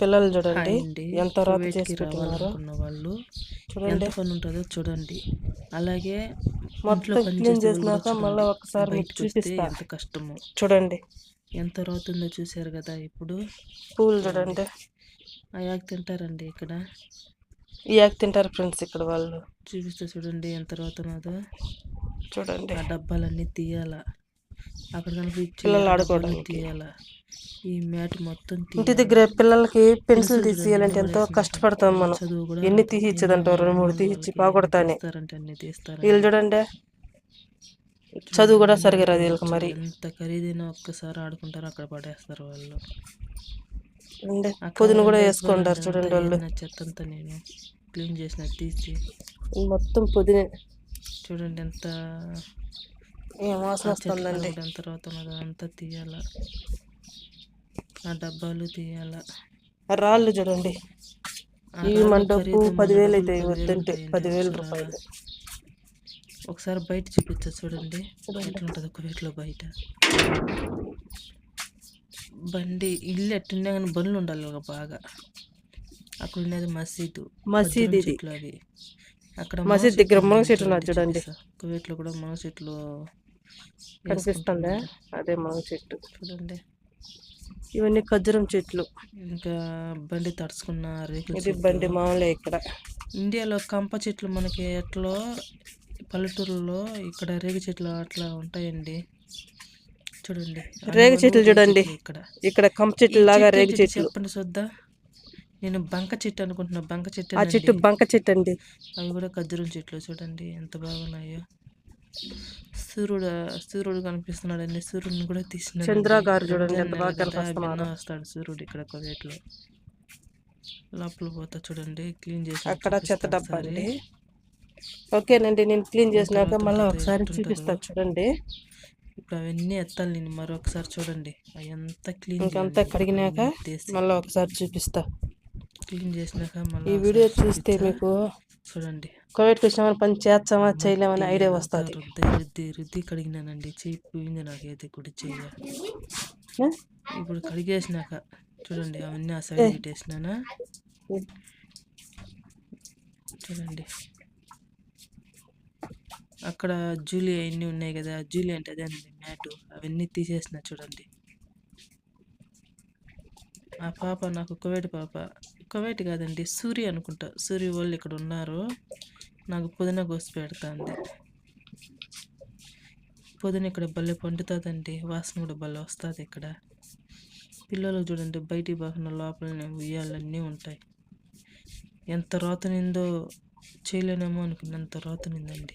పిల్లలు చూడండి. ఎంత రాత చేసి పెట్టినారో వాళ్ళు చూడండి. పని ఉంటుందో చూడండి. అలాగే మొత్తం క్లీన్ చేసే చేసినాక మళ్ళీ చూడండి. ఒకసారి మీకు చూపిస్తా. ఎంత కష్టమో. చూడండి. ఎంత రౌతుందో చూశారు కదా ఇప్పుడు. పూలు చూడండి. అయాక్ తింటారండి ఇక్కడ. ఈ ఆకు తింటారు ఫ్రెండ్స్ ఇక్కడ వాళ్ళు. చూపిస్తే చూడండి ఎంత రౌతున్నదో చూడండి. ఆ డబ్బాలన్నీ తీయాలా. అక్కడ పిల్లలు ఆడుకోవడానికి. ఈ మ్యాట్ మొత్తం ఇంటి. దగ్గర పిల్లలకి పెన్సిల్ తీసియాలంటే ఎంతో కష్టపడతాం మనం. చదువు కూడా ఎన్ని తీసిచ్చదంటో రెండు మూడు తీసిచ్చి బాగుడతానే తీస్తారంటే అన్ని తీస్తారు? వీళ్ళు చూడండి. చదువు కూడా సరిగా రాదు వీళ్ళకి మరి. ఎంత ఖరీదైన ఒక్కసారి ఆడుకుంటారో అక్కడ పడేస్తారు వాళ్ళు. పొదును కూడా వేసుకుంటారు చూడండి వాళ్ళు. ఏదైనా చెత్త అంతా నేను. క్లీన్ చేసిన తీసి. మొత్తం పొదినే. చూడండి ఎంత ఏం వాసన వస్తుందండి? రౌతున్నదో అంతా తీయాల. ఆ డబ్బాలు తీయాల. రాళ్ళు చూడండి. ఖరీదు మన పదివేలు పదివేలు వద్దంటే. పదివేల రూపాయలు. ఒకసారి బయట చూపించచ్చు చూడండి. ఎట్లుంటుంది ఒక వీటిలో బయట. బండి ఇల్లు ఎట్టున్నా కానీ బండ్లు ఉండాలి ఒక బాగా. అక్కడ ఉన్నది మసీదు. మసీద్. చెట్లు అవి. అక్కడ మసీద్ దగ్గర మునగ ఉన్నది చూడండి. కువైట్లో కూడా మునగ చెట్లు కనిపిస్తుందా. అదే మన చెట్టు. చూడండి. ఇవన్నీ ఖర్జూరం చెట్లు. ఇంకా బండి తడుచుకున్న రేకుల ఇది చెట్లు. బండి మామూలే ఇక్కడ. ఇండియాలో కంప చెట్లు మనకి ఎట్లో పల్లెటూరులో ఇక్కడ రేగి చెట్లు అట్లా ఉంటాయండి. చూడండి. రేగి చెట్లు చూడండి. ఇక్కడ. ఇక్కడ కంప చెట్లు లాగా రేగి చెట్లు. చెప్పండి చూద్దా? నేను బంక చెట్టు అనుకుంటున్నా. బంక చెట్టు ఆ చెట్టు బంక చెట్టు అండి. అవి కూడా ఖర్జూరం చెట్లు చూడండి. ఎంత బాగున్నాయో. సూర్యుడు సూర్యుడు కనిపిస్తున్నాడండి. సూర్యుడిని కూడా తీసిన చంద్ర గారు చూడండి ఎంత బాగా. వస్తాడు సూర్యుడు ఇక్కడ కువైట్లో లోపల పోతా చూడండి క్లీన్ చేసి అక్కడ చెత్త డబ్బా అండి. ఓకేనండి నేను క్లీన్ చేసినాక మళ్ళీ ఒకసారి చూపిస్తాను చూడండి. ఇప్పుడు అవన్నీ ఎత్తాలి నేను మరొకసారి చూడంండి. అవి అంతా క్లీన్ ఇంకంతా కడిగినాక మళ్ళీ ఒకసారి చూపిస్తా. క్లీన్ చేసినాక ఈ మళ్ళీ వీడియో చూస్తే మీకు చూడండి. కోవిడ్కి వచ్చిన పని చేస్తామా చేయలేమని ఐడియా వస్తుంది. రుద్ది రుద్ది కడిగినానండి. చెయ్యి పోయింది నాకైతే కూడా చెయ్య. ఇప్పుడు కడిగేసినాక చూడండి అవన్నీ ఆ సైడ్ పెట్టేసినానా? చూడండి. అక్కడ జూలీ అవన్నీ ఉన్నాయి కదా జూలీ అంటే అదే అండి మ్యాటు. అవన్నీ తీసేసిన చూడండి. ఆ పాప నాకు కువైట్ పాప. కువైట్ కాదండి సూర్య అనుకుంటా. సూర్య వాళ్ళు ఇక్కడ ఉన్నారు. నాకు పుదీనా కోసి పెడుతుంది. పుదీనా ఇక్కడ భలే పండుతుందండి. వాసన కూడా భలే వస్తుంది ఇక్కడ. పిల్లలు చూడండి బయటికి బాగున్న లోపలనే ఉయ్యాలన్నీ ఉంటాయి. ఎంత రోత నిందో చేయలేనేమో అనుకున్నంత రోత నిందండి